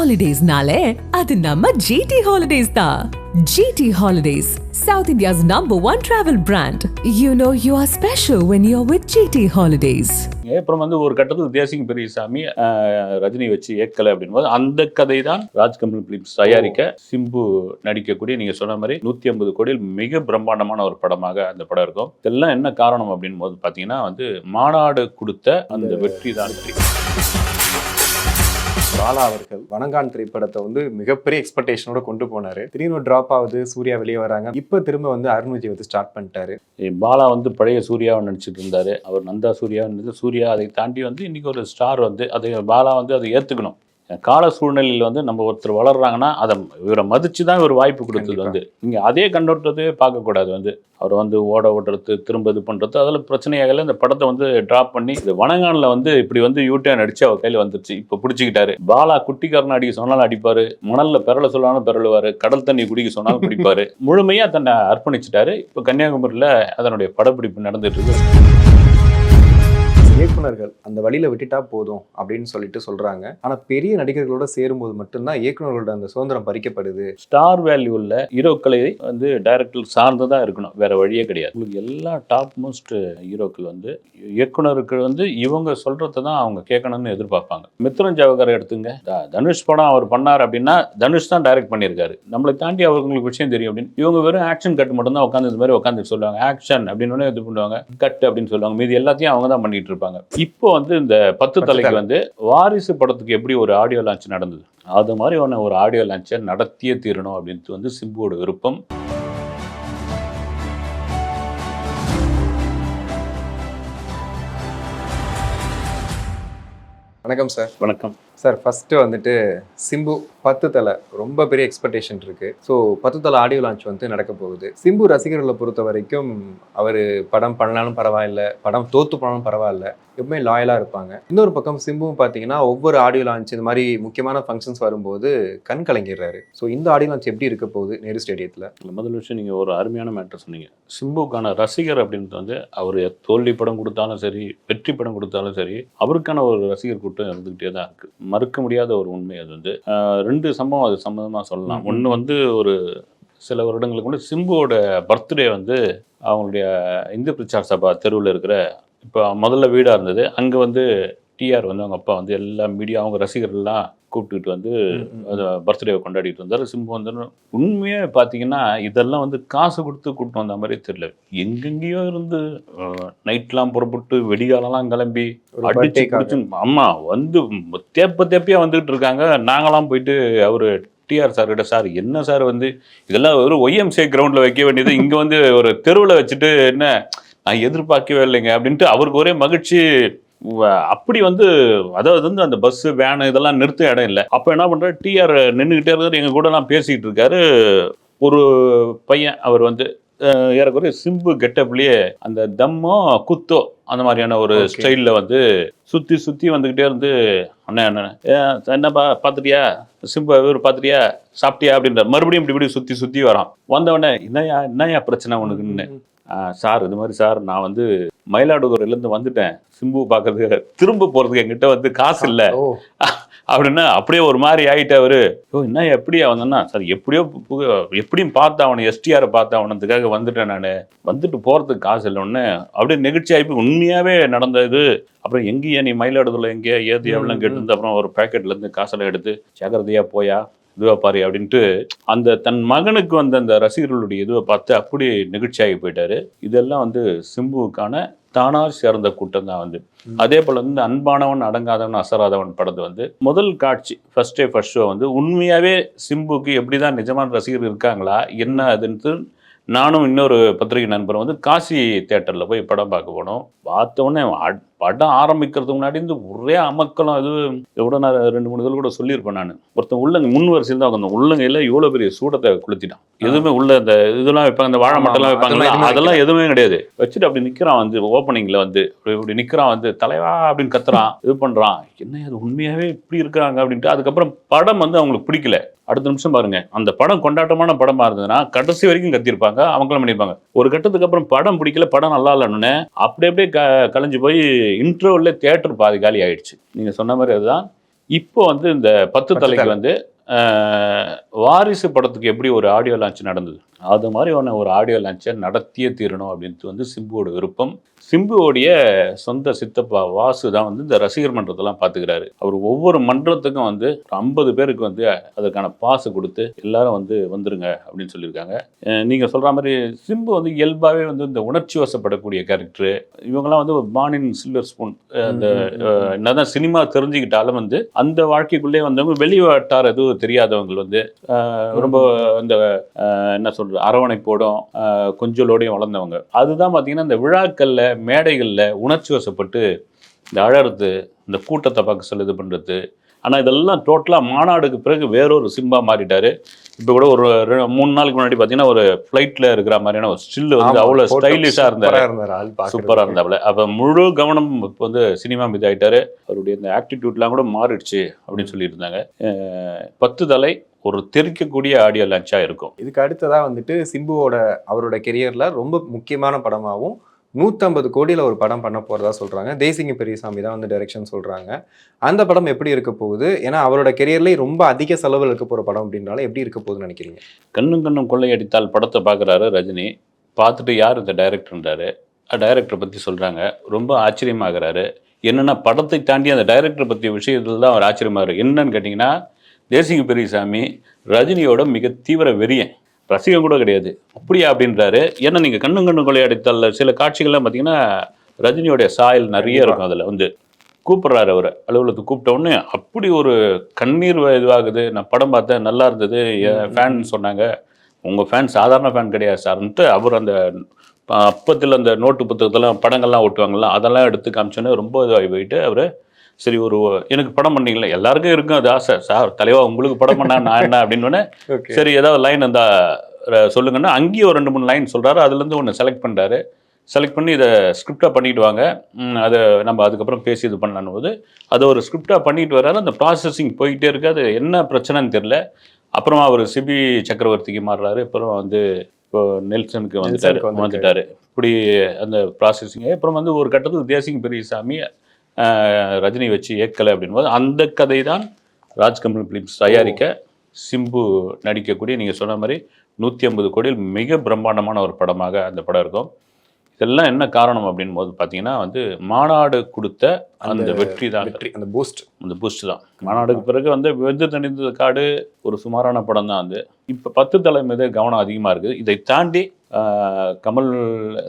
ஹாலிடேஸ்னாலே அது நம்ம ஜிடி ஹாலிடேஸ் தான் GT holidays south India's number one travel brand you know you are special when you are with GT holidays அப்புறம் வந்து ஒரு கட்டத்தில் தேசிங் பெரியசாமி ரஜினி வச்சு ஏற்கலை அப்படின்போது அந்த கதை தான் ராஜ்கமல் பிலிம்ஸ் தயாரிக்க சிம்பு நடிக்கக்கூடிய நீங்க சொன்ன மாதிரி நூத்தி ஐம்பது கோடியில் மிக பிரம்மாண்டமான ஒரு படமாக அந்த படம் இருக்கும். இதெல்லாம் என்ன காரணம் அப்படின் போது பாத்தீங்கன்னா வந்து மாநாடு கொடுத்த அந்த வெற்றி தான் வெற்றி பாலா அவர்கள் வணங்கான் திரைப்படத்தை வந்து மிகப்பெரிய எக்ஸ்பெக்டேஷனோட கொண்டு போனாரு. திடீர்னு டிராப் ஆகுது சூர்யா வெளியே வராங்க. இப்போ திரும்ப வந்து அருண் விஜய் வந்து ஸ்டார்ட் பண்ணிட்டாரு. பாலா வந்து பழைய சூர்யாவை நடிச்சிட்டு இருந்தாரு. அவர் நந்தா சூர்யா இருந்தது சூர்யா அதை தாண்டி வந்து இன்னைக்கு ஒரு ஸ்டார் வந்து அதை பாலா வந்து அதை ஏத்துக்கணும். கால சூழ்நிலையில் வந்து நம்ம ஒருத்தர் வளர்றாங்கன்னா அதை இவரை மதிச்சு தான் இவர் வாய்ப்பு கொடுத்தது. வந்து. நீங்க அதே கண்ணோட்டத்தை பார்க்கக்கூடாது வந்து. அவர் வந்து ஓட ஓடுறது திரும்ப இது பண்றது அதில் பிரச்சனையாகல இந்த படத்தை வந்து டிராப் பண்ணி இந்த வனங்கானில் வந்து இப்படி வந்து யூட்டே நடிச்சு அவர் கையில் வந்துருச்சு. இப்போ பிடிச்சிக்கிட்டாரு. பாலா குட்டிக்காரன் அடிக்க சொன்னாலும் அடிப்பாரு. மணல்ல பெறல சொன்னாலும் பெறலுவாரு கடல் தண்ணி குடிக்க சொன்னாலும் குடிப்பாரு. முழுமையா தன்னை அர்ப்பணிச்சிட்டாரு. இப்போ கன்னியாகுமரியில் அதனுடைய படப்பிடிப்பு நடந்துட்டு இருக்கு. இயக்குநர்கள் அந்த வழியில விட்டுட்டா போதும் அப்படின்னு சொல்லிட்டு சொல்றாங்க. ஆனா பெரிய நடிகர்களோட சேரும்போது மட்டும்தான் இயக்குனர்களோட அந்த சுதந்திரம் பறிக்கப்படுது. ஸ்டார் வேல்யூ உள்ள ஹீரோக்களை வந்து டைரக்டர் சார்ந்து தான் இருக்கணும். வேற வழியே கிடையாது. உங்களுக்கு எல்லா டாப் மோஸ்ட் ஹீரோக்கள் வந்து இயக்குனருக்கு வந்து இவங்க சொல்கிறத தான் அவங்க கேட்கணும்னு எதிர்பார்ப்பாங்க. மித்ரன் ஜவகர் எடுத்துங்க. தனுஷ் படம் அவர் பண்ணார் அப்படின்னா தனுஷ் தான் டைரக்ட் பண்ணியிருக்காரு. நம்மளை தாண்டி அவங்களுக்கு விஷயம் தெரியும் அப்படின்னு. இவங்க வெறும் ஆக்ஷன் கட் மட்டும் தான் உட்காந்து இந்த மாதிரி உட்காந்து சொல்லுவாங்க. ஆக்ஷன் அப்படின்னு உடனே இது பண்ணுவாங்க. கட் அப்படின்னு சொல்லுவாங்க. மீதி எல்லாத்தையும் அவங்க தான் பண்ணிட்டு இருப்பாங்க. இப்போ வந்து இந்த பத்து தலைக்கு வந்து வாரிசு படத்துக்கு எப்படி ஒரு ஆடியோ லான்ச் நடந்தது? அது மாதிரி ஒன்று ஒரு ஆடியோ லான்ச்சை நடத்தியே தீரணும் அப்படின்ட்டு வந்து சிம்புவோட விருப்பம். வணக்கம் சார் வணக்கம். சார் ஃபர்ஸ்ட் வந்துட்டு சிம்பு பத்து தலை ரொம்ப பெரிய எக்ஸ்பெக்டேஷன் இருக்கு. ஸோ பத்து தலை ஆடியோ லான்ச் வந்து நடக்க போகுது. சிம்பு ரசிகர்களை பொறுத்த வரைக்கும் அவர் படம் பண்ணாலும் பரவாயில்ல படம் தோத்து போனாலும் பரவாயில்ல எப்பவுமே லாயலாக இருப்பாங்க. இன்னொரு பக்கம் சிம்புவும் பார்த்தீங்கன்னா ஒவ்வொரு ஆடியோ லான்ச் இந்த மாதிரி முக்கியமான ஃபங்க்ஷன்ஸ் வரும்போது கண் கலங்கிடுறாரு. ஸோ இந்த ஆடியோ லான்ச் எப்படி இருக்க போகுது நேரு ஸ்டேடியத்தில் முதல் விஷயம் நீங்கள் ஒரு அருமையான மேட்டர் சொன்னீங்க. சிம்புக்கான ரசிகர் அப்படின்றது வந்து அவர் தோல்வி படம் கொடுத்தாலும் சரி வெற்றி படம் கொடுத்தாலும் சரி அவருக்கான ஒரு ரசிகர் கூட்டம் இருந்துகிட்டே தான் இருக்கு. மறுக்க முடியாத ஒரு உண்மை அது வந்து. ரெண்டு சம்பவம் அது சம்மந்தமாக சொல்லலாம். ஒன்று வந்து ஒரு சில வருடங்களுக்கு முன்னாடி சிம்புவோட பர்த்டே வந்து அவங்களுடைய இந்து பிரச்சார சபா தெருவில் இருக்கிற இப்போ முதல்ல வீடாக இருந்தது அங்கே வந்து டிஆர் வந்து அவங்க அப்பா வந்து எல்லா மீடியா அவங்க ரசிகர்கள்லாம் கூப்பிட்டுக்கிட்டு வந்து பர்த்டேவை கொண்டாடிட்டு இருந்தார். சிம்பு வந்து உண்மையாக பார்த்தீங்கன்னா இதெல்லாம் வந்து காசு கொடுத்து கூப்பிட்டு வந்த மாதிரி தெரியல. எங்கெங்கேயோ இருந்து நைட்லாம் புறப்பட்டு வெடிகாலெல்லாம் கிளம்பி அடிச்சு. பிடிச்சு ஆமா வந்து தேப்ப தேப்பையா வந்துகிட்டு இருக்காங்க. நாங்களாம் போயிட்டு அவரு டிஆர் சார் கிட்ட சார் என்ன சார் வந்து இதெல்லாம் ஒரு ஒய்எம்சே கிரவுண்ட்ல வைக்க வேண்டியது. இங்க வந்து ஒரு தெருவில் வச்சுட்டு என்ன நான் எதிர்பார்க்கவே இல்லைங்க. அப்படின்ட்டு அவருக்கு ஒரே மகிழ்ச்சி அப்படி வந்து அதாவது வந்து அந்த பஸ் வேன் இதெல்லாம் நிறுத்த இடம் இல்லை. அப்போ என்ன பண்றாரு டிஆர் நின்றுக்கிட்டே இருக்காரு எங்க கூட எல்லாம் பேசிக்கிட்டு இருக்காரு. ஒரு பையன் அவர் வந்து ஏறக்குறைய சிம்பு கெட்டப்லயே அந்த தம்மோ குத்தோ அந்த மாதிரியான ஒரு. ஸ்டைலில் வந்து சுற்றி சுற்றி வந்துக்கிட்டே இருந்து அண்ணன் அண்ணன் என்னப்பா பார்த்துட்டியா சிம்பு இவர் பார்த்துட்டியா சாப்பிட்டியா? அப்படின்ற மறுபடியும் இப்படி இப்படி சுற்றி சுற்றி வரான். வந்தவொடனே என்னையா என்னையா பிரச்சனை உனக்குன்னு? "ஆ, சார் இது மாதிரி சார் நான் வந்து மயிலாடுதுறையிலேருந்து வந்துட்டேன். சிம்பு பார்க்கறதுக்கு திரும்ப போகிறதுக்கு என்கிட்ட வந்து காசு இல்லை. அப்படின்னா அப்படியே ஒரு மாதிரி ஆயிட்டு அவரு ஓ என்ன எப்படியா வந்தேன்னா சார் எப்படியோ எப்படியும் பார்த்து அவனை எஸ்டிஆரை பார்த்து அவனதுக்காக வந்துட்டேன் நான். வந்துட்டு போகிறதுக்கு காசு இல்லைன்னு அப்படியே நெகிழ்ச்சி ஆகி உண்மையாகவே நடந்த இது. அப்புறம் எங்கேயா நீ மயிலாடுதுறையில் எங்கேயா ஏது எவ்வளோ ம், கேட்டு அப்புறம் ஒரு பேக்கெட்லேருந்து காசெல்லாம் எடுத்து ஜாக்கிரதையா போயா? இதுவா பாரு அப்படின்ட்டு அந்த தன் மகனுக்கு வந்த அந்த ரசிகர்களுடைய இதுவை பார்த்து அப்படி நெகிழ்ச்சியாகி போயிட்டாரு. இதெல்லாம் வந்து சிம்புவுக்கான தானா சேர்ந்த கூட்டம் தான் வந்து. அதே போல வந்து அன்பானவன் அடங்காதவன் அசராதவன் படத்து வந்து முதல் காட்சி ஃபர்ஸ்ட் டே ஃபர்ஸ்ட் ஷோ வந்து உண்மையாவே சிம்புக்கு எப்படிதான் நிஜமான ரசிகர்கள் இருக்காங்களா என்ன அதுன்ட்டு நானும் இன்னொரு பத்திரிகை நண்பரும் வந்து காசி தேட்டரில் போய் படம் பார்க்க போனோம். பார்த்த உடனே படம் ஆரம்பிக்கிறதுக்கு முன்னாடி இந்த ஒரே அமக்கலம் இது கூட நான் ரெண்டு மூணு இதில் கூட சொல்லியிருப்பேன் நான். ஒருத்தன் உள்ளங்க முன் வரிசையில் தான் உட்காந்து உள்ளங்கையில் இவ்வளோ பெரிய சூடத்தை கொளுத்திட்டான் எதுவுமே உள்ள இந்த இதெல்லாம் வைப்பாங்க இந்த வாழை மட்டெல்லாம் ஆமா. வைப்பாங்கல்ல அதெல்லாம் எதுவுமே கிடையாது. வச்சுட்டு அப்படி நிற்கிறான் வந்து ஓப்பனிங்கில் வந்து இப்படி இப்படி நிற்கிறான் வந்து தலைவா அப்படின்னு கத்துறான் இது பண்ணுறான் என்ன அது உண்மையாகவே இப்படி இருக்காங்க அப்படின்ட்டு அதுக்கப்புறம் படம் வந்து அவங்களுக்கு பிடிக்கல. அடுத்த நிமிஷம் பாருங்க அந்த படம் கொண்டாட்டமான படமா இருந்ததுன்னா கடைசி வரைக்கும் கத்திருப்பாங்க அவங்களும் பண்ணியிருப்பாங்க. ஒரு கட்டத்துக்கு அப்புறம் படம் பிடிக்கல படம் நல்லா இல்லைன்னு அப்படியே அப்படியே க கலைஞ்சு போய் இன்டர்வல்ல தியேட்டர் பாதி காலி ஆயிடுச்சு. நீங்க சொன்ன மாதிரி அதுதான். இப்போ வந்து இந்த பத்து தலைக்கு தலை. வந்து வாரிசு படத்துக்கு எப்படி ஒரு ஆடியோ லான்ச் நடந்தது? அது மாதிரி ஒன்று ஒரு ஆடியோ லான்ச்சை நடத்தியே தீரணும் அப்படின்ட்டு வந்து சிம்புவோட விருப்பம். சிம்புவோடைய சொந்த சித்தப்பா வாசு தான் வந்து இந்த ரசிகர் மன்றத்தெல்லாம் பார்த்துக்கிறாரு அவர் ஒவ்வொரு மன்றத்துக்கும் வந்து ஐம்பது பேருக்கு வந்து அதற்கான பாசு கொடுத்து எல்லாரும் வந்து வந்துருங்க அப்படின்னு சொல்லியிருக்காங்க. அஹ் நீங்க சொல்ற மாதிரி சிம்பு வந்து இயல்பாகவே வந்து இந்த உணர்ச்சி வசப்படக்கூடிய கேரக்டர் இவங்கெல்லாம் வந்து பானின் சில்வர் ஸ்பூன் அந்த அஹ், என்னதான் சினிமா தெரிஞ்சுக்கிட்டாலும் வந்து அந்த வாழ்க்கைக்குள்ளே வந்தவங்க வெளி வட்டார எதுவும் தெரியாதவங்க வந்து ரொம்ப இந்த என்ன சொல்றது அரவணைப்போடும் கொஞ்சலோடையும் வளர்ந்தவங்க. அதுதான் பார்த்தீங்கன்னா இந்த விழாக்கள்ல மேடைகள்ல உணர்ச்சி வசப்பட்டு இந்த அழறது இந்த கூட்டத்தை பார்க்க சொல்ல இது பண்றது. ஆனா இதெல்லாம் டோட்டலா மாநாடுக்கு பிறகு வேறொரு சிம்பா மாறிட்டாரு. இப்போ கூட ஒரு மூணு நாளுக்கு முன்னாடி பார்த்தீங்கன்னா ஒரு ஃப்ளைட்ல இருக்கிற மாதிரியான ஒரு ஸ்டில் வந்து அவ்வளோ photo ஸ்டைலிஷா இருந்தாரு. சூப்பராக இருந்தாப்புல. அப்போ முழு கவனம் இப்போ வந்து சினிமா மீது ஆயிட்டாரு. அவருடைய இந்த ஆக்டிடியூட்லாம் கூட மாறிடுச்சு அப்படின்னு சொல்லியிருந்தாங்க. பத்து தலை ஒரு தெரிக்கக்கூடிய ஆடியோ லான்ச்சாக இருக்கும். இதுக்கு அடுத்ததா வந்துட்டு சிம்புவோட அவரோட கெரியர்ல ரொம்ப முக்கியமான படமாவும் நூற்றம்பது கோடியில் ஒரு படம் பண்ண போறதா சொல்றாங்க. தேசிங்க பெரியசாமி தான் வந்து டைரக்ஷன் சொல்றாங்க. அந்த படம் எப்படி இருக்க போகுது? ஏன்னா அவரோட கெரியர்லேயே ரொம்ப அதிக செலவில் இருக்க போற படம் அப்படின்னால எப்படி இருக்க போகுதுன்னு நினைக்கிறீங்க? கண்ணும் கண்ணும் கொள்ளையடித்தால் படத்தை பார்க்குறாரு ரஜினி. பார்த்துட்டு யார் இந்த டைரக்டர்ன்றாரு டைரக்டரை பற்றி சொல்கிறாங்க ரொம்ப ஆச்சரியமாகிறாரு. என்னென்னா படத்தை தாண்டி அந்த டைரக்டர் பற்றிய விஷயத்தில் தான் அவர் ஆச்சரியமாகிறார். என்னன்னு கேட்டிங்கன்னா தேசிங்க பெரியசாமி ரஜினியோட மிக தீவிர வெறியன். ரசிகன் கூட கிடையாது. அப்படியா அப்படின்றாரு. ஏன்னா நீங்கள் கண்ணும் கண்ணும் கொள்ளையடித்தால் சில காட்சிகள்லாம் பார்த்தீங்கன்னா ரஜினியோடைய சாயல் நிறைய இருக்கும் அதில். வந்து கூப்பிட்றாரு அவர். அலுவலகத்துக்கு கூப்பிட்ட உடனே அப்படி ஒரு கண்ணீர் இதுவாகுது. நான் படம் பார்த்தேன் நல்லா இருந்தது. என் ஃபேன் சொன்னாங்க. உங்கள் ஃபேன் சாதாரண ஃபேன் கிடையாது சார்ன்ட்டு அவர் அந்த அப்பத்தில் அந்த நோட்டு புத்தகத்தெல்லாம் படங்கள்லாம் ஓட்டுவாங்கல்ல அதெல்லாம் எடுத்து காமிச்சோன்னே ரொம்ப இதுவாகி போயிட்டு அவர் சரி ஒரு எனக்கு படம் பண்ணீங்களே எல்லாருக்கும் இருக்கும் அது ஆசை. சார் தலைவா உங்களுக்கு படம் பண்ணா நான் என்ன? அப்படின்னு ஓகே சரி ஏதாவது லைன் அஹ், சொல்லுங்கன்னா அங்கேயும் ஒரு ரெண்டு மூணு லைன் சொல்றாரு. அதுலேருந்து ஒன்று செலக்ட் பண்ணுறாரு செலக்ட் பண்ணி இதை ஸ்கிரிப்டாக பண்ணிட்டு வாங்க. அதை நம்ம அதுக்கப்புறம் பேசி இது பண்ணலான்னு போது அதை ஒரு ஸ்கிரிப்டாக பண்ணிட்டு வர்றாரு. அந்த ப்ராசஸிங் போயிட்டே இருக்கு. அது என்ன பிரச்சனைன்னு தெரியல. அப்புறமா அவர் சிபி சக்கரவர்த்திக்கு மாறுறாரு. அப்புறம் வந்து இப்போ நெல்சனுக்கு வந்துட்டாரு. வந்துட்டாரு. இப்படி அந்த ப்ராசஸிங் அப்புறம் வந்து ஒரு கட்டத்துக்கு தேசிங் பெரியசாமி ரஜினி வச்சு ஏற்கலை அப்படின்போது அந்த கதை தான் ராஜ்கமல் பிலிம்ஸ் தயாரிக்க சிம்பு நடிக்கக்கூடிய நீங்கள் சொன்ன மாதிரி நூற்றி ஐம்பது கோடியில் மிக பிரம்மாண்டமான ஒரு படமாக அந்த படம் இருக்கும். இதெல்லாம் என்ன காரணம் அப்படின் போது பார்த்தீங்கன்னா வந்து மாநாடு கொடுத்த அந்த வெற்றி தான். வெற்றி அந்த பூஸ்ட் அந்த பூஸ்ட் தான். மாநாடுக்கு பிறகு வந்து வெந்து தணிந்தது காடு ஒரு சுமாரான படம் தான் அது. இப்போ பத்து தலை மீது கவனம் அதிகமாக இருக்குது. இதை தாண்டி கமல்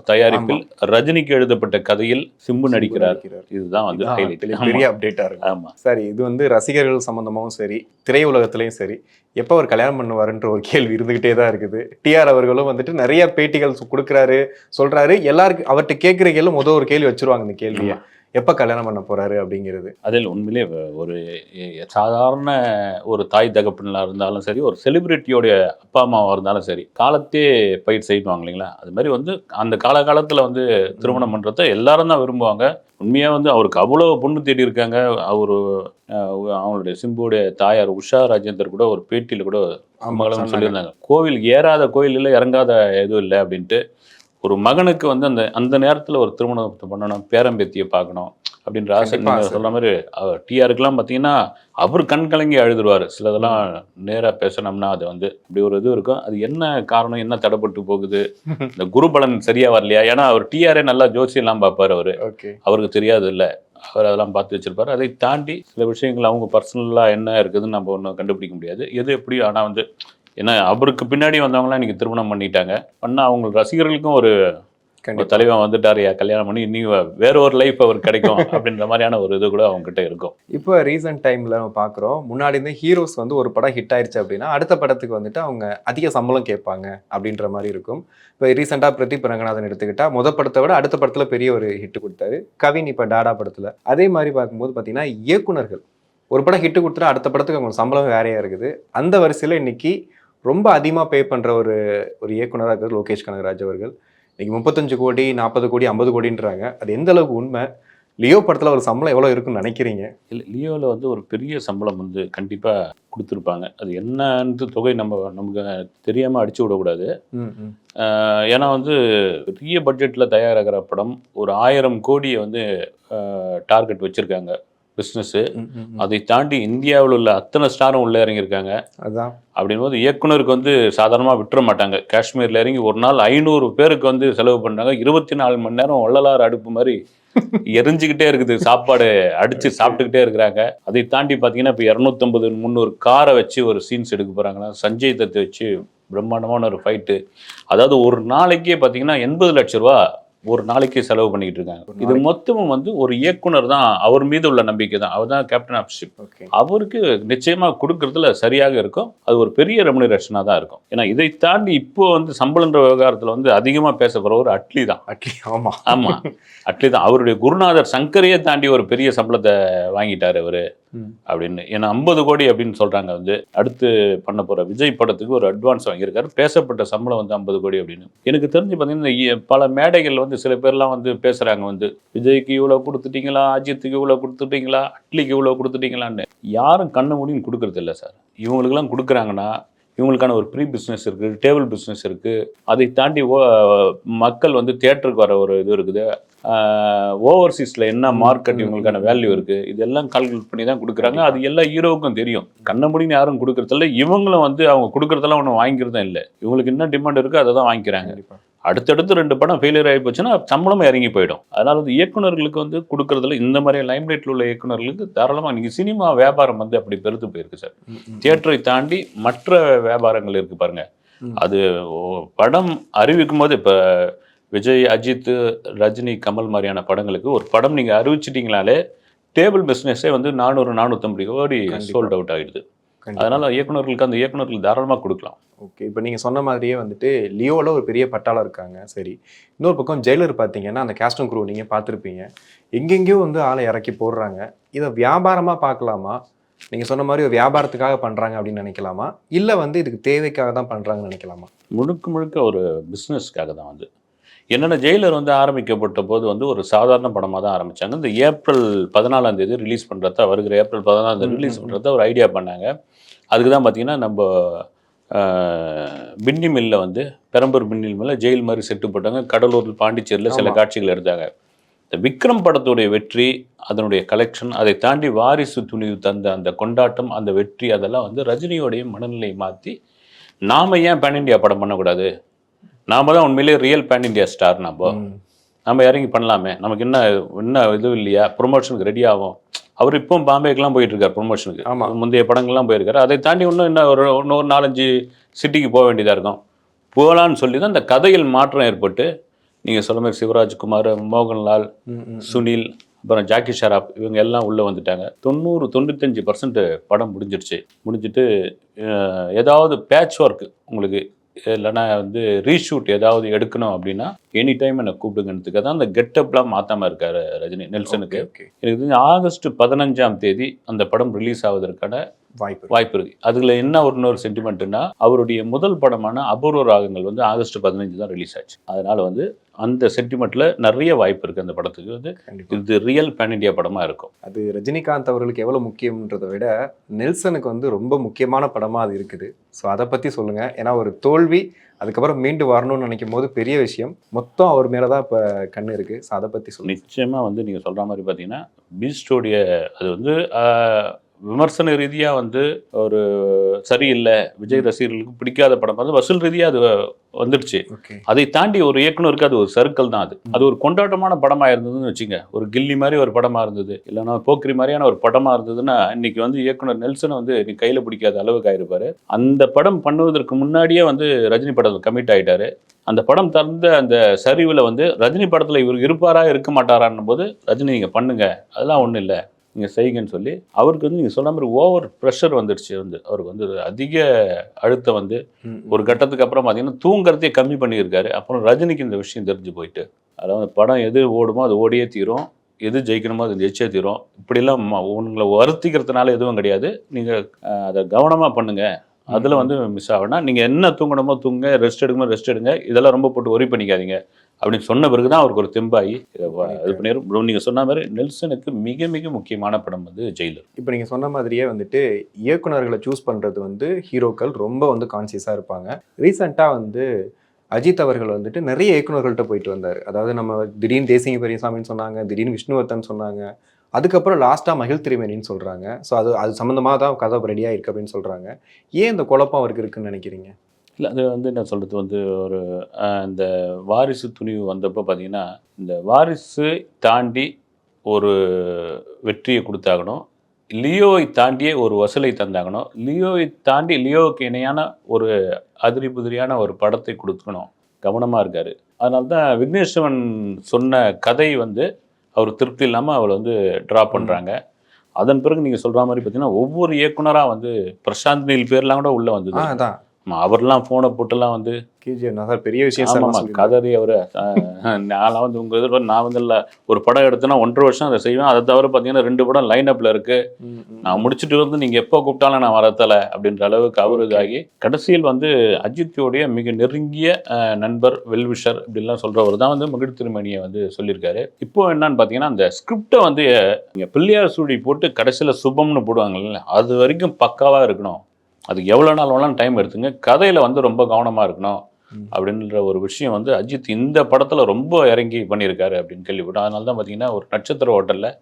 தயாரிப்பில் ரஜினிக்கு எழுதப்பட்ட கதையில் சிம்பு நடிக்கிறார். இதுதான் வந்து. பெரிய- ஆமா. பெரிய அப்டேட்டா இருக்கு ஆமா. சரி இது வந்து ரசிகர்கள் சம்பந்தமாவும் சரி திரையுலகத்திலையும் சரி எப்போ அவர் கல்யாணம் பண்ணுவாருன்ற ஒரு கேள்வி இருந்துகிட்டே தான் இருக்குது. டிஆர் அவர்களும் வந்துட்டு நிறைய பேட்டிகள் கொடுக்குறாரு சொல்றாரு. எல்லாருக்கும் அவர்கிட்ட கேட்குற கேள்வி முதல் ஒரு கேள்வி வச்சிருவாங்க இந்த கேள்வியை. எப்போ கல்யாணம் பண்ண போறாரு அப்படிங்கிறது? அதில் உண்மையிலே ஒரு சாதாரண ஒரு தாய் தகப்பனாக இருந்தாலும் சரி ஒரு செலிபிரிட்டியோடைய அப்பா அம்மாவாக இருந்தாலும் சரி காலத்தே பயிர் செய்வாங்க இல்லைங்களா? அது மாதிரி வந்து அந்த காலகாலத்தில் வந்து திருமணம் பண்ணுறத எல்லாரும் தான் விரும்புவாங்க. உண்மையாக வந்து அவருக்கு அவ்வளோ பொண்ணு தேடி இருக்காங்க. அவர் அவங்களுடைய சிம்புடைய தாயார் உஷா ராஜேந்தர் கூட ஒரு பேட்டியில் கூட மகளும். சொல்லியிருந்தாங்க. கோவில் ஏறாத கோயில் இல்லை இறங்காத எதுவும் இல்லை அப்படின்ட்டு. ஒரு மகனுக்கு வந்து அந்த அந்த நேரத்தில் ஒரு திருமணம் பண்ணணும் பேரம்பேத்தியை பார்க்கணும் அப்படின்ற ஆசை நீங்கள் மாதிரி டிஆருக்குலாம் பார்த்தீங்கன்னா அவர் கண் கலங்கி அழுதுருவார். சிலதெல்லாம் நேராக பேசணும்னா அது வந்து இப்படி ஒரு இது இருக்கும். அது என்ன காரணம் என்ன தடைப்பட்டு போகுது? இந்த குருபலன் சரியா வரலையா? ஏன்னா அவர் டிஆரே நல்லா ஜோசியெல்லாம் பார்ப்பார் அவர். அவருக்கு தெரியாது இல்லை. அவர் அதெல்லாம் பார்த்து வச்சிருப்பாரு. அதை தாண்டி சில விஷயங்கள் அவங்க பர்சனலாக என்ன இருக்குதுன்னு நம்ம ஒன்றும் கண்டுபிடிக்க முடியாது. எது எப்படி ஆனால் வந்து ஏன்னா அவருக்கு பின்னாடி வந்தவங்களாம் இன்னைக்கு திருமணம் பண்ணிட்டாங்க. பண்ணால் அவங்க ரசிகர்களுக்கும் ஒரு தலைவன் வந்துட்டாருயா கல்யாணம் பண்ணி இனி வேற ஒரு லைஃப் அவருக்கு கிடைக்கும் அப்படின்ற மாதிரியான ஒரு இது கூட அவங்க கிட்ட இருக்கும். இப்போ ரீசெண்ட் டைம்ல நம்ம பார்க்குறோம் முன்னாடி இருந்து ஹீரோஸ் வந்து ஒரு படம் ஹிட் ஆயிருச்சு அப்படின்னா அடுத்த படத்துக்கு வந்துட்டு அவங்க அதிக சம்பளம் கேட்பாங்க அப்படின்ற மாதிரி இருக்கும். இப்போ ரீசெண்டாக பிரதீப் ரங்கநாதன் எடுத்துக்கிட்டா முத படத்தை விட அடுத்த படத்துல பெரிய ஒரு ஹிட் கொடுத்தாரு. கவின் இப்போ டாடா படத்துல. அதே மாதிரி பார்க்கும்போது பார்த்தீங்கன்னா இயக்குனர்கள் ஒரு படம் ஹிட் கொடுத்துட்டா அடுத்த படத்துக்கு அவங்க சம்பளம் வேறையா இருக்குது. அந்த வரிசையில் இன்னைக்கு ரொம்ப அதிகமாக பே பண்ற ஒரு ஒரு இயக்குனராக இருக்கிறது லோகேஷ் கனகராஜ் அவர்கள். இன்னைக்கு முப்பத்தஞ்சு கோடி நாற்பது கோடி ஐம்பது கோடின்றாங்க. அது எந்த அளவுக்கு உண்மை? லியோ படத்துல ஒரு சம்பளம் எவ்வளோ இருக்குன்னு நினைக்கிறீங்க? இல்லை லியோவில் வந்து ஒரு பெரிய சம்பளம் வந்து கண்டிப்பாக கொடுத்துருப்பாங்க. அது என்னன்ட்டு தொகை நம்ம நமக்கு தெரியாமல் அடிச்சு விடக்கூடாது. ஏன்னா வந்து பெரிய பட்ஜெட்டில் தயாராகிற படம் ஒரு ஆயிரம் கோடியை வந்து டார்கெட் வச்சுருக்காங்க. பிஸ்னஸ் ம், ம், ம். அதை தாண்டி இந்தியாவில் உள்ள அத்தனை ஸ்டாரும் உள்ளே இறங்கியிருக்காங்க. அதான். அப்படின்போது இயக்குனருக்கு வந்து சாதாரணமாக விட்டுற மாட்டாங்க. காஷ்மீரில் இறங்கி ஒரு நாள் ஐநூறு பேருக்கு வந்து செலவு பண்ணுறாங்க இருபத்தி நாலு மணி நேரம் வள்ளலார் அடுப்பு மாதிரி எரிஞ்சுக்கிட்டே இருக்குது. சாப்பாடு அடித்து சாப்பிட்டுக்கிட்டே இருக்கிறாங்க. அதை தாண்டி பார்த்தீங்கன்னா இப்போ இரநூத்தம்பது முந்நூறு காரை வச்சு ஒரு சீன்ஸ் எடுக்க போகிறாங்கன்னா சஞ்சய் தத்தை வச்சு பிரம்மாண்டமான ஒரு ஃபைட்டு அதாவது ஒரு நாளைக்கே பார்த்தீங்கன்னா எண்பது லட்ச ரூபா ஒரு நாளைக்கு செலவு பண்ணிக்கிட்டு இருக்காங்க. இது மொத்தமும் வந்து ஒரு இயக்குனர் தான் அவர் மீது உள்ள நம்பிக்கை தான். அவர் தான் கேப்டன் ஆஃப் ஷிப் அவருக்கு நிச்சயமா கொடுக்கறதுல சரியாக இருக்கும். அது ஒரு பெரிய ரெமுனரேஷனாக தான் இருக்கும். ஏன்னா இதை தாண்டி இப்போ வந்து சம்பளன்ற விவகாரத்தில் வந்து அதிகமாக பேசப்படுற ஒரு அட்லி தான். அட்லி ஆமா. ஆமா. அட்லி தான். அவருடைய குருநாதர் சங்கரையே தாண்டி ஒரு பெரிய சம்பளத்தை வாங்கிட்டாரு அவரு. அப்படின்னு. ஏன்னா ஐம்பது கோடி அப்படின்னு சொல்றாங்க வந்து அடுத்து பண்ண போற விஜய் படத்துக்கு ஒரு அட்வான்ஸ் வாங்கியிருக்காரு. பேசப்பட்ட சம்பளம் வந்து ஐம்பது கோடி அப்படின்னு. எனக்கு தெரிஞ்சு பார்த்தீங்கன்னா பல மேடைகள் வந்து சில பேர்லாம் வந்து பேசுறாங்க வந்து விஜய்க்கு இவ்வளோ கொடுத்துட்டீங்களா அஜித்துக்கு இவ்வளோ கொடுத்துட்டீங்களா அட்லிக்கு இவ்வளோ கொடுத்துட்டீங்களான்னு. யாரும் கண்ணு முடியும் கொடுக்கறது இல்லை சார். இவங்களுக்கெல்லாம் கொடுக்குறாங்கன்னா இவங்களுக்கான ஒரு ப்ரீ பிஸ்னஸ் இருக்குது டேபிள் பிஸ்னஸ் இருக்குது அதை தாண்டி ஓ மக்கள் வந்து தியேட்டருக்கு வர ஒரு இது இருக்குது. ஓவர்சீஸில் என்ன மார்க்கெட் இவங்களுக்கான வேல்யூ இருக்குது இதெல்லாம் கால்குலேட் பண்ணி தான் கொடுக்குறாங்க. அது எல்லா ஹீரோவுக்கும் தெரியும். கண்ணமுடின்னு யாரும் கொடுக்கறதில்ல. இவங்களும் வந்து அவங்க கொடுக்கறதெல்லாம் ஒன்றும் வாங்கிக்கிறதும் இல்லை. இவங்களுக்கு என்ன டிமாண்ட் இருக்கோ அதை தான் வாங்கிக்கிறாங்க. அடுத்தடுத்து ரெண்டு படம் ஃபெயிலியர் ஆகி போச்சுன்னா சம்பளமும் இறங்கி போயிடும் அதனால வந்து இயக்குனர்களுக்கு வந்து கொடுக்கறதுல இந்த மாதிரி லைம்லைட்டில் உள்ள இயக்குனர்களுக்கு தாராளமாக நீங்கள் சினிமா வியாபாரம் வந்து அப்படி பெருத்து போயிருக்கு சார். தியேட்டரை தாண்டி மற்ற வியாபாரங்கள் இருக்கு பாருங்க. அது படம் அறிவிக்கும் போது இப்போ விஜய் அஜித் ரஜினி கமல் மாதிரியான படங்களுக்கு ஒரு படம் நீங்கள் அறிவிச்சிட்டிங்கனாலே டேபிள் பிஸ்னஸே வந்து நானூறு நானூற்றம்பது கோடி. சோல்ட் அவுட் ஆகிடுது. அதனால இயக்குனர்களுக்கு அந்த இயக்குனர்கள் தாராளமாக கொடுக்கலாம். ஓகே இப்போ நீங்கள் சொன்ன மாதிரியே வந்துட்டு லியோவில் ஒரு பெரிய பட்டாளம் இருக்காங்க. சரி இன்னொரு பக்கம் ஜெயிலர் பார்த்தீங்கன்னா அந்த கேஸ்டம் குரூ நீங்கள் பார்த்துருப்பீங்க எங்கெங்கேயோ வந்து ஆளை இறக்கி போடுறாங்க. இதை வியாபாரமாக பார்க்கலாமா நீங்கள் சொன்ன மாதிரி ஒரு வியாபாரத்துக்காக பண்ணுறாங்க அப்படின்னு நினைக்கலாமா? இல்லை வந்து இதுக்கு தேவைக்காக தான் பண்ணுறாங்கன்னு நினைக்கலாமா? முழுக்க முழுக்க ஒரு பிஸ்னஸ்க்காக தான் வந்து என்னென்ன ஜெயிலர் வந்து ஆரம்பிக்கப்பட்ட போது வந்து ஒரு சாதாரண படமாக தான் ஆரம்பிச்சாங்க. இந்த ஏப்ரல் பதினாலாம் தேதி ரிலீஸ் பண்ணுறத வருகிற ஏப்ரல் பதினாலாம் தேதி ரிலீஸ். பண்ணுறத ஒரு ஐடியா பண்ணாங்க. அதுக்கு தான் பார்த்தீங்கன்னா நம்ம பின்னி மில்ல வந்து பெரம்பூர் பின்னி மில்ல ஜெயில் மாதிரி செட்டு போட்டாங்க. கடலூர் பாண்டிச்சேரியில் சில. காட்சிகள் எடுத்தாங்க. இந்த விக்ரம் படத்துடைய வெற்றி அதனுடைய கலெக்ஷன் அதை தாண்டி வாரிசு துணிவு தந்த அந்த கொண்டாட்டம் அந்த வெற்றி அதெல்லாம் வந்து ரஜினியோடைய மனநிலையை மாற்றி நாம ஏன் பேன் இண்டியா படம் பண்ணக்கூடாது? நாம தான் உண்மையிலேயே ரியல் பேன் இண்டியா ஸ்டார் நம்ம. நம்ம இறங்கி பண்ணலாமே. நமக்கு என்ன என்ன இது இல்லையா? ப்ரொமோஷனுக்கு ரெடி ஆகும் அவர் இப்போ பாம்பேக்கெல்லாம் போயிட்டு இருக்கார் ப்ரொமோஷனுக்கு ஆமா. முந்தைய படங்கள்லாம் போயிருக்காரு. அதை தாண்டி இன்னும் என்ன ஒரு இன்னொரு நாலஞ்சு சிட்டிக்கு போக வேண்டியதாக இருக்கும். போகலான்னு சொல்லி தான் இந்த கதையில் மாற்றம் ஏற்பட்டு நீங்கள் சொல்ல மாதிரி சிவராஜ்குமார் மோகன்லால். சுனில் அப்புறம் ஜாக்கி ஷராப் இவங்க எல்லாம் உள்ளே வந்துட்டாங்க. தொண்ணூறு தொண்ணூத்தஞ்சு பர்சன்ட் படம் முடிஞ்சிருச்சு முடிஞ்சிட்டு ஏதாவது பேட்ச் ஒர்க் உங்களுக்கு இல்லைன்னா வந்து ரீஷூட் ஏதாவது எடுக்கணும் அப்படின்னா எனி டைம் என்னை கூப்பிடுங்கிறதுக்கு தான் அந்த கெட்டப்லாம் மாற்றாம இருக்காரு ரஜினி நெல்சனுக்கு. எனக்கு தெரிஞ்சு ஆகஸ்ட் பதினஞ்சாம் தேதி அந்த படம் ரிலீஸ் ஆவதற்கான வாய்ப்பு. வாய்ப்பு இருக்கு. அதுல என்ன ஒரு இன்னொரு சென்டிமெண்ட்னா அவருடைய முதல் படமான அபூர்வ ராகங்கள் வந்து ஆகஸ்ட் பதினஞ்சு தான் ரிலீஸ் ஆச்சு. அதனால வந்து அந்த சென்டிமெண்ட்ல நிறைய வாய்ப்பு இருக்கு அந்த படத்துக்கு. வந்து இது ரியல் பேன் இண்டியா படமா இருக்கும். அது ரஜினிகாந்த் அவர்களுக்கு எவ்வளவு முக்கியம்ன்றதை விட நெல்சனுக்கு வந்து ரொம்ப முக்கியமான படமா அது இருக்குது. ஸோ அதை பத்தி சொல்லுங்க. ஏன்னா ஒரு தோல்வி அதுக்கப்புறம் மீண்டு வரணும்னு நினைக்கும் போது பெரிய விஷயம். மொத்தம் அவர் மேலதான் இப்ப கண்ணு இருக்கு. ஸோ அதை பத்தி சொல்லுங்க. நிச்சயமா வந்து நீங்க சொல்ற மாதிரி பார்த்தீங்கன்னா பீஸ்டோடைய அது வந்து விமர்சன ரீதியா வந்து ஒரு சரியில்லை விஜய் ரசிகர்களுக்கு பிடிக்காத படம். வந்து வசூல் ரீதியா அது வந்துடுச்சு. ஓகே. அதை தாண்டி ஒரு இயக்குனருக்கு அது ஒரு சர்க்கிள் தான் அது. அது ஒரு கொண்டாட்டமான படமா இருந்ததுன்னு வச்சுங்க. ஒரு கில்லி மாதிரி ஒரு படமா இருந்தது. இல்லைன்னா போக்ரி மாதிரியான ஒரு படமா இருந்ததுன்னா இன்னைக்கு வந்து இயக்குனர் நெல்சன் வந்து நீ கையில பிடிக்காத அளவுக்கு ஆயிருப்பாரு. அந்த படம் பண்ணுவதற்கு முன்னாடியே வந்து ரஜினி படத்தில் கமிட் ஆயிட்டாரு. அந்த படம் தந்த அந்த சரிவில் வந்து ரஜினி படத்தில் இவர் இருப்பாரா இருக்க மாட்டாரான்னும் போது ரஜினி நீங்கள் பண்ணுங்க. அதெல்லாம் ஒன்றும் இல்லை. நீங்கள் செய்யுங்கன்னு சொல்லி அவருக்கு வந்து நீங்கள் சொன்ன மாதிரி ஓவர் ப்ரெஷர் வந்துடுச்சு வந்து. அவருக்கு வந்து அதிக அழுத்தம் வந்து ஒரு கட்டத்துக்கு அப்புறம் பார்த்தீங்கன்னா தூங்குறதையே கம்மி பண்ணியிருக்காரு. அப்புறம் ரஜினிக்கு இந்த விஷயம் தெரிஞ்சு போயிட்டு அதாவது படம் எது ஓடுமோ அது ஓடியே தீரும். எது ஜெயிக்கணுமோ அது ஜெயிச்சே தீரும். இப்படிலாம் உங்களை வருத்திக்கிறதுனால எதுவும் கிடையாது. நீங்கள் அதை கவனமாக பண்ணுங்க. அதில் வந்து மிஸ் ஆகுனா நீங்கள் என்ன தூங்கணுமோ தூங்க ரெஸ்ட் எடுக்கணுமோ ரெஸ்ட் எடுங்க. இதெல்லாம் ரொம்ப போட்டு ஒரி பண்ணிக்காதீங்க. அப்படின்னு சொன்ன பிறகு தான் அவருக்கு ஒரு தெம்பாகி இதை பண்ணிடும் நீங்கள் சொன்ன மாதிரி நெல்சனுக்கு மிக மிக முக்கியமான படம் வந்து ஜெயிலர். இப்போ நீங்க சொன்ன மாதிரியே வந்துட்டு இயக்குனர்களை சூஸ் பண்றது வந்து ஹீரோக்கள் ரொம்ப வந்து கான்சியஸா இருப்பாங்க. ரீசெண்டா வந்து அஜித் அவர்கள் வந்துட்டு நிறைய இயக்குனர்கள்ட்ட போயிட்டு வந்தார். அதாவது நம்ம திடீர்னு தேசிங்க பெரியசாமின்னு சொன்னாங்க திடீர்னு விஷ்ணுவர்தன் சொன்னாங்க அதுக்கப்புறம் லாஸ்ட்டாக மகிழ் திருமேனின்னு சொல்கிறாங்க ஸோ அது அது சம்மந்தமாக தான் கதை ரெடியாக இருக்குது அப்படின்னு சொல்கிறாங்க ஏன் இந்த குழப்பம் அவருக்கு இருக்குன்னு நினைக்கிறீங்க? இல்லை அது வந்து என்ன சொல்கிறது வந்து ஒரு இந்த வாரிசு துணிவு வந்தப்போ பார்த்தீங்கன்னா இந்த வாரிசு தாண்டி ஒரு வெற்றியை கொடுத்தாகணும். லியோவை தாண்டியே ஒரு வசூலை தந்தாகணும். லியோவை தாண்டி லியோவுக்கு இணையான ஒரு அதிரி புதிரியான ஒரு படத்தை கொடுக்கணும். கவனமாக இருக்கார். அதனால தான் விக்னேஸ்வரன் சொன்ன கதை வந்து அவர் திருப்தி இல்லாமல் அவளை வந்து ட்ரா பண்ணுறாங்க அதன் பிறகு நீங்கள் சொல்கிற மாதிரி பார்த்தீங்கன்னா ஒவ்வொரு இயக்குனராக வந்து பிரசாந்த் நீல் பேர்லாம் கூட உள்ளே வந்தது. அவர்லாம் ஃபோனை போட்டுலாம் வந்து நான் சார் பெரிய விஷயம் கதறி அவர். நான்லாம் வந்து உங்கள் இதில் நான் வந்து இல்லை ஒரு படம் எடுத்தேன்னா ஒன்றரை வருஷம் அதை செய்வேன். அதை தவிர பார்த்தீங்கன்னா ரெண்டு படம் லைன் அப்பில் இருக்குது நான் முடிச்சுட்டு வந்து நீங்கள் எப்போ கூப்பிட்டாலும் நான் வரத்தல அப்படின்ற அளவுக்கு அவர் இதாகி கடைசியில் வந்து அஜித்தோடைய மிக நெருங்கிய நண்பர் வெல்விஷர் இப்படிலாம் சொல்கிறவர் தான் வந்து மகிழ் திருமணியை வந்து சொல்லியிருக்காரு. இப்போ என்னன்னு பார்த்தீங்கன்னா அந்த ஸ்கிரிப்டை வந்து பிள்ளையார் சூடி போட்டு கடைசியில் சுபம்னு போடுவாங்கல்ல அது வரைக்கும் பக்காவாக இருக்கணும். அதுக்கு எவ்வளோ நாள் வேணாலும் டைம் எடுத்துங்க. கதையில் வந்து ரொம்ப கவனமாக இருக்கணும். அப்படின்ற ஒரு விஷயம் வந்து அஜித் இந்த படத்தில் ரொம்ப இறங்கி பண்ணியிருக்காரு அப்படின்னு கேள்விப்பட்டேன். அதனால தான் பார்த்தீங்கன்னா ஒரு நட்சத்திர ஹோட்டலில்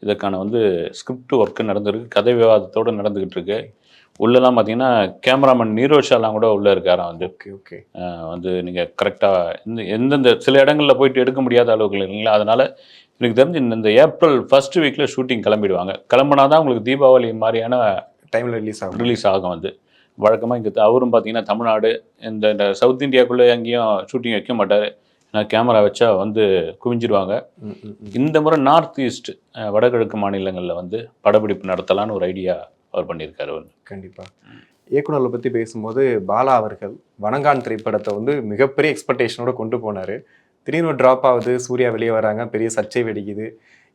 இதற்கான வந்து ஸ்கிரிப்ட் ஒர்க்கு நடந்திருக்கு கதை விவாதத்தோடு நடந்துக்கிட்டு இருக்கு. உள்ளெல்லாம் பார்த்தீங்கன்னா கேமராமேன் நீரோஷாலாம் கூட உள்ளே இருக்காராம் வந்து. Okay okay. வந்து நீங்கள் கரெக்டாக இந்த எந்தெந்த சில இடங்களில் போயிட்டு எடுக்க முடியாத அளவுக்கு இல்லைங்களா? அதனால் எனக்கு தெரிஞ்சு இந்த- இந்த ஏப்ரல் ஃபர்ஸ்ட் வீக்கில் ஷூட்டிங் கிளம்பிடுவாங்க. கிளம்புனா தான் உங்களுக்கு தீபாவளி மாதிரியான டைமில் ரிலீஸ் ஆகும். ரிலீஸ் ஆகும் வந்து வழக்கமாக இங்கே அவரும் பார்த்தீங்கன்னா தமிழ்நாடு இந்த இந்த சவுத் இந்தியாக்குள்ளே எங்கேயும் ஷூட்டிங் வைக்க மாட்டார். ஏன்னா கேமரா வச்சா வந்து குவிஞ்சிருவாங்க. ம். இந்த முறை நார்த் ஈஸ்ட் வடகிழக்கு மாநிலங்களில் வந்து படப்பிடிப்பு நடத்தலான்னு ஒரு ஐடியா அவர் பண்ணியிருக்காரு அவர். கண்டிப்பா. இயக்குனர்களை பத்தி பேசும்போது பாலா அவர்கள் வணங்கான் திரைப்படத்தை வந்து மிகப்பெரிய எக்ஸ்பெக்டேஷனோட கொண்டு போனாரு. திடீர்னு ட்ராப் ஆகுது சூர்யா வெளியே வராங்க பெரிய சர்ச்சை வெடிக்குது.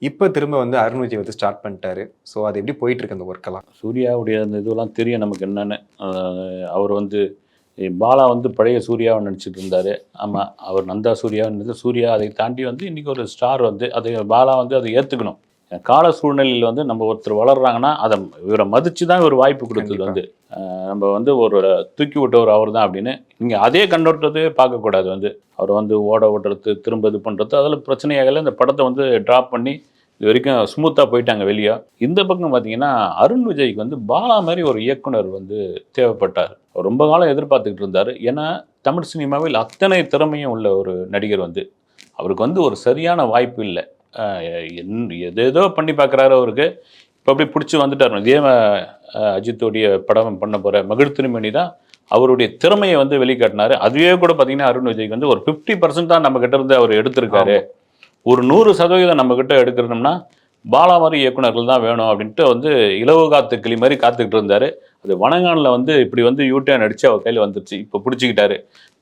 இப்போ திரும்ப வந்து அருண் விஜய் வந்து ஸ்டார்ட் பண்ணிட்டாரு. ஸோ அது எப்படி போயிட்டு இருக்கு அந்த ஒர்க்கெல்லாம் சூர்யாவுடைய அந்த இதுவெல்லாம் தெரியும் நமக்கு என்னன்னு. அவர் வந்து பாலா வந்து பழைய சூர்யாவை நினச்சிட்டு இருந்தார். ஆமாம் அவர் நந்தா சூர்யாவை நினைச்சு சூர்யா அதை தாண்டி வந்து இன்றைக்கி ஒரு ஸ்டார் வந்து அதை பாலா வந்து அதை ஏற்றுக்கணும் கால சூழ்நிலையில் வந்து நம்ம ஒருத்தர் வளர்றாங்கன்னா அதை இவரை மதித்து தான் இவர் வாய்ப்பு கொடுத்தது. வந்து. நம்ம வந்து ஒரு தூக்கி விட்டவர் அவர் தான் அப்படின்னு நீங்கள் அதே கண்ணோட்டத்தை பார்க்கக்கூடாது வந்து. அவர் வந்து ஓட ஓட்டுறது திரும்ப இது பண்ணுறது அதில் பிரச்சனையாகல இந்த படத்தை வந்து ட்ராப் பண்ணி இது வரைக்கும் ஸ்மூத்தாக போயிட்டாங்க வெளியே. இந்த பக்கம் பார்த்தீங்கன்னா அருண் விஜய்க்கு வந்து பாலா மாதிரி ஒரு இயக்குனர் வந்து தேவைப்பட்டார். அவர் ரொம்ப காலம் எதிர்பார்த்துக்கிட்டு இருந்தார். ஏன்னா தமிழ் சினிமாவில் அத்தனை திறமையும் உள்ள ஒரு நடிகர் வந்து. அவருக்கு வந்து ஒரு சரியான வாய்ப்பு இல்லை. என் எதேதோ பண்ணி பார்க்குறாரு அவருக்கு. இப்போ அப்படி பிடிச்சி வந்துட்டார் இதே அஜித்தோடைய படம் பண்ண போகிற மகிழ் திருமணி தான் அவருடைய திறமையை வந்து வெளிக்காட்டினாரு. அதுவே கூட பார்த்தீங்கன்னா அருண் விஜய்க்கு வந்து ஒரு ஃபிஃப்டி பர்சன்ட் தான் நம்ம கிட்ட இருந்து அவர் எடுத்திருக்காரு. ஒரு நூறு சதவீதம் நம்ம கிட்ட எடுக்கணும்னா பாலா மாதிரி இயக்குனர்கள் தான் வேணும் அப்படின்ட்டு வந்து இலவு காத்து கிளி மாதிரி காத்துக்கிட்டு இருந்தாரு. அது வனங்கானில் வந்து இப்படி வந்து யூட்டேன் அடித்து அவர் கையில் வந்துருச்சு. இப்போ பிடிச்சிக்கிட்டாரு.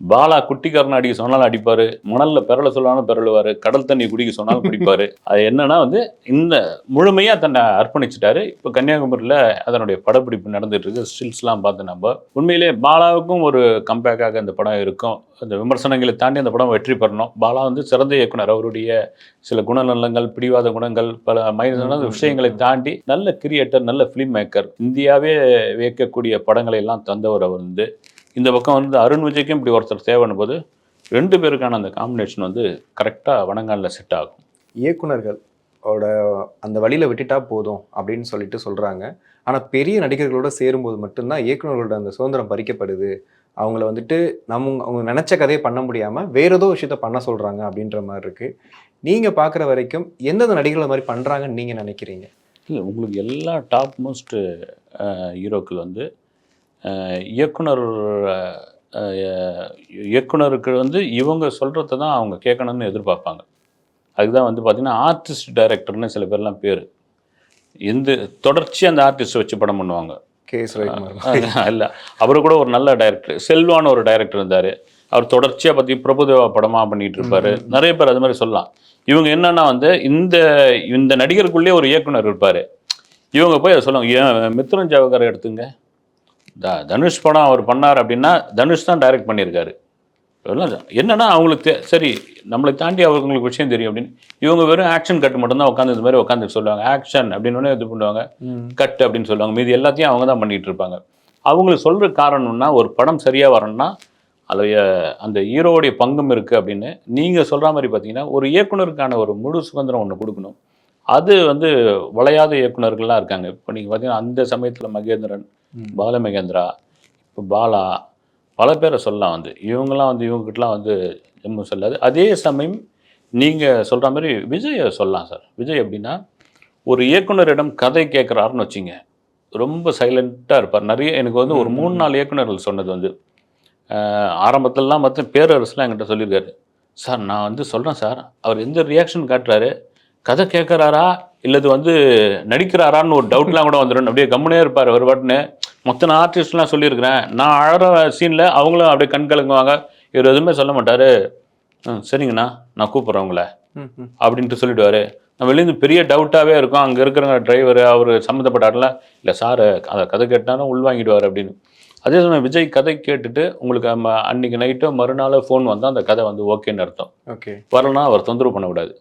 பாலா குட்டிக்காரன் அடிக்க சொன்னாலும் அடிப்பார். மணலில் பெறலை சொல்லாலும் பெறலுவார் கடல் தண்ணி குடிக்க சொன்னாலும் குடிப்பார். அது என்னன்னா வந்து இந்த முழுமையாக தன்னை அர்ப்பணிச்சிட்டாரு. இப்போ கன்னியாகுமரியில் அதனுடைய படப்பிடிப்பு நடந்துட்டு இருக்கு ஸ்டில்ஸ்லாம் பார்த்து நம்ம உண்மையிலே பாலாவுக்கும் ஒரு கம்பேக்காக இந்த படம் இருக்கும். அந்த விமர்சனங்களை தாண்டி அந்த படம் வெற்றி பெறணும். பாலா வந்து சிறந்த இயக்குனர். அவருடைய சில குணநலங்கள் பிடிவாத குணங்கள் பல மைதான விஷயங்களை தாண்டி நல்ல கிரியேட்டர் நல்ல ஃபிலிம் மேக்கர் இந்தியாவே வியக்கக்கூடிய படங்களை எல்லாம் தந்தவர் அவர் வந்து. இந்த பக்கம் வந்து அருண் விஜய்க்கும் இப்படி ஒருத்தர் தேவைன்னு போது ரெண்டு பேருக்கான அந்த காம்பினேஷன் வந்து கரெக்டாக வணங்காலில் செட் ஆகும். இயக்குனர்கள் அந்த வழியில் விட்டுட்டா போதும் அப்படின்னு சொல்லிட்டு சொல்கிறாங்க ஆனால் பெரிய நடிகர்களோட சேரும்போது மட்டும்தான் இயக்குனர்களோட அந்த சுதந்திரம் பறிக்கப்படுது. அவங்கள வந்துட்டு நம்ம அவங்க நினச்ச கதையை பண்ண முடியாமல் வேற ஏதோ விஷயத்த பண்ண சொல்கிறாங்க அப்படின்ற மாதிரி இருக்குது நீங்கள் பார்க்குற வரைக்கும் எந்தெந்த நடிகர்கள் மாதிரி பண்ணுறாங்கன்னு நீங்கள் நினைக்கிறீங்க? இல்லை உங்களுக்கு எல்லா டாப் மோஸ்ட் ஹீரோக்கள் வந்து இயக்குனர் இயக்குனருக்கு வந்து இவங்க சொல்கிறத தான் அவங்க கேட்கணும்னு எதிர்பார்ப்பாங்க. அதுக்கு தான் வந்து பார்த்திங்கன்னா ஆர்டிஸ்ட் டைரக்டர்னு சில பேர்லாம் பேர். எந்த தொடர்ச்சியாக அந்த ஆர்டிஸ்ட்டை வச்சு படம் பண்ணுவாங்க. கே. எஸ். ரவிக்குமார். இல்லை. அவர் கூட ஒரு நல்ல டைரக்டர் செல்வான ஒரு டைரக்டர் இருந்தார். அவர் தொடர்ச்சியாக பற்றி பிரபுதேவா படமாக பண்ணிட்டு இருப்பாரு. நிறைய பேர் அது மாதிரி சொல்லலாம். இவங்க என்னன்னா வந்து இந்த இந்த நடிகருக்குள்ளே ஒரு இயக்குனர் இருப்பார். இவங்க போய் அதை சொல்லுவாங்க ஏன் மித்ரன் ஜவகர் எடுத்துங்க. த தனுஷ் படம் அவர் பண்ணார் அப்படின்னா தனுஷ் தான் டைரக்ட் பண்ணியிருக்காரு. என்னன்னா அவங்களுக்கு சரி நம்மளை தாண்டி அவங்களுக்கு விஷயம் தெரியும் அப்படின்னு. இவங்க வெறும் ஆக்ஷன் கட் மட்டும்தான் உட்காந்து இந்த மாதிரி உட்காந்து சொல்லுவாங்க. ஆக்ஷன் அப்படின்னு இது பண்ணுவாங்க. கட் அப்படின்னு சொல்லுவாங்க. மீதி எல்லாத்தையும் அவங்க தான் பண்ணிட்டு இருப்பாங்க. அவங்களுக்கு சொல்கிற காரணம்னா ஒரு படம் சரியாக வரணும்னா அதில் அந்த ஹீரோவுடைய பங்கும் இருக்குது அப்படின்னு நீங்கள் சொல்கிற மாதிரி பார்த்தீங்கன்னா ஒரு இயக்குனருக்கான ஒரு முழு சுதந்திரம் ஒன்று கொடுக்கணும். அது வந்து வளையாத இயக்குனர்கள்லாம் இருக்காங்க. இப்போ நீங்கள் பார்த்தீங்கன்னா அந்த சமயத்தில் மகேந்திரன் ம். பால மகேந்திரா இப்போ பாலா பல பேரை சொல்லலாம் வந்து. இவங்கெல்லாம் வந்து இவங்ககிட்டலாம் வந்து ஜம்மு சொல்லாது. அதே சமயம் நீங்கள் சொல்கிற மாதிரி விஜயை சொல்லலாம் சார். விஜய் எப்படின்னா ஒரு இயக்குனரிடம் கதை கேட்குறாருன்னு வச்சிங்க ரொம்ப சைலண்ட்டாக இருப்பார். நிறைய எனக்கு வந்து ஒரு மூணு நாலு இயக்குனர்கள் சொன்னது வந்து ஆரம்பத்திலலாம் மற்ற பேரரசுலாம் என்கிட்ட சொல்லியிருக்காரு. சார் நான் வந்து சொல்கிறேன் சார். அவர் எந்த ரியாக்ஷன் காட்டுறாரு? கதை கேட்குறாரா? இல்லது வந்து நடிக்கிறாரான்னு ஒரு டவுட்லாம் கூட வந்துடும் அப்படியே கம்முனே இருப்பார் அவர் பாட்டுன்னு மொத்த ஆர்டிஸ்ட்லாம் சொல்லியிருக்கிறேன். நான் அழகிற சீனில் அவங்களும் அப்படியே கண் கலங்குவாங்க. இவர் எதுவுமே சொல்ல மாட்டார். ம் சரிங்கண்ணா. நான் கூப்பிட்றேன் உங்களை. அப்படின்ட்டு சொல்லிடுவாரு. நம்ம வெளியிருந்து பெரிய டவுட்டாகவே இருக்கும். அங்கே இருக்கிற டிரைவர் அவர் சம்மந்தப்பட்டார்ல இல்லை சார் அதை கதை கேட்டாலும் உள்வாங்கிடுவார் அப்படின்னு. அதே சமயம் விஜய் கதை கேட்டுட்டு உங்களுக்கு நம்ம அன்னைக்கு நைட்டோ மறுநாளோ ஃபோன் வந்தால் அந்த கதை வந்து ஓகேன்னு அர்த்தம். ஓகே வரலனா அவர் தொந்தரவு பண்ணக்கூடாது.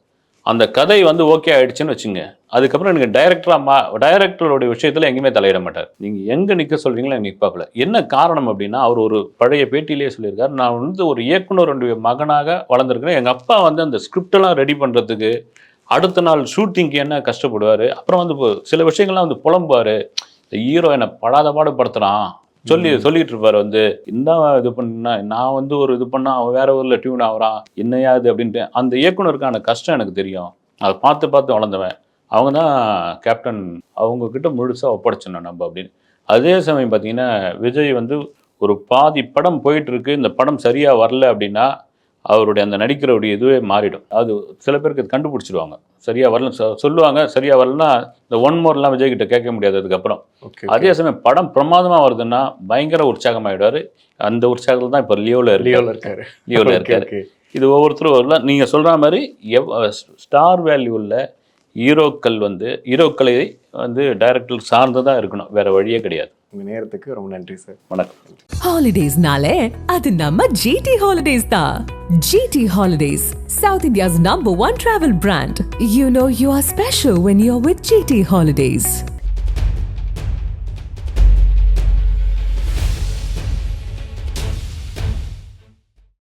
அந்த கதை வந்து ஓகே ஆயிடுச்சுன்னு வச்சுங்க. அதுக்கப்புறம் நீங்கள் டைரக்டராக மா டைரக்டரோட விஷயத்தில் எங்கேயுமே தலையிட மாட்டார். நீங்கள் எங்கே நிற்க சொல்கிறீங்களோ எனக்கு பார்க்கல என்ன காரணம் அப்படின்னா அவர் ஒரு பழைய பேட்டியிலே சொல்லியிருக்காரு. நான் வந்து ஒரு இயக்குனருடைய மகனாக வளர்ந்துருக்கிறேன். எங்கள் அப்பா வந்து அந்த ஸ்கிரிப்டெல்லாம் ரெடி பண்ணுறதுக்கு அடுத்த நாள் ஷூட்டிங்க்கு என்ன கஷ்டப்படுவார். அப்புறம் வந்து சில விஷயங்கள்லாம் வந்து புலம்புவார். இந்த ஹீரோ என்னை படாத பாடுபடுத்துகிறான் சொல்லி சொல்லிட்டு இருப்பாரு வந்து இந்த இது பண்ணா நான் வந்து ஒரு இது பண்ணா அவன் வேற ஊர்ல டியூன் ஆகுறான் என்னையா இது? அப்படின்ட்டு அந்த இயக்குனருக்கான கஷ்டம் எனக்கு தெரியும். அதை பார்த்து பார்த்து வளர்ந்தவன். அவங்க தான் கேப்டன் அவங்க கிட்ட முழுசா ஒப்படைச்சிடணும் நம்ம அப்படின்னு. அதே சமயம் பார்த்தீங்கன்னா விஜய் வந்து ஒரு பாதி படம் போயிட்டு இருக்கு இந்த படம் சரியா வரல அப்படின்னா அவருடைய அந்த நடிக்கிறவுடைய இதுவே மாறிடும். அது சில பேருக்கு அது கண்டுபிடிச்சிடுவாங்க. சரியா வரல சொல்லுவாங்க சரியா வரலன்னா இந்த ஒன் மோர்லாம் விஜய் கிட்ட கேட்க முடியாது அதுக்கப்புறம். அதே சமயம் படம் பிரமாதமா வருதுன்னா பயங்கர உற்சாகமாயிடுவாரு. அந்த உற்சாகத்தில் தான் இப்போ லியோவில் இருக்காரு. லியோவில் இருக்காரு. இது ஒவ்வொருத்தரும் வரல நீங்கள் சொல்கிற மாதிரி எவ் ஸ்டார் வேல்யூவில் ஹீரோக்கள் வந்து ஹீரோக்களை வந்து டைரக்டர் சார்ந்து தான் இருக்கணும். வேற வழியே கிடையாது. உங்க நேரத்துக்கு ரொம்ப நன்றி சார் வணக்கம் Holidays-நாலே அது நம்ம GT Holidays தான். GT Holidays, South India's number one travel brand. You know you are special when you're with GT Holidays.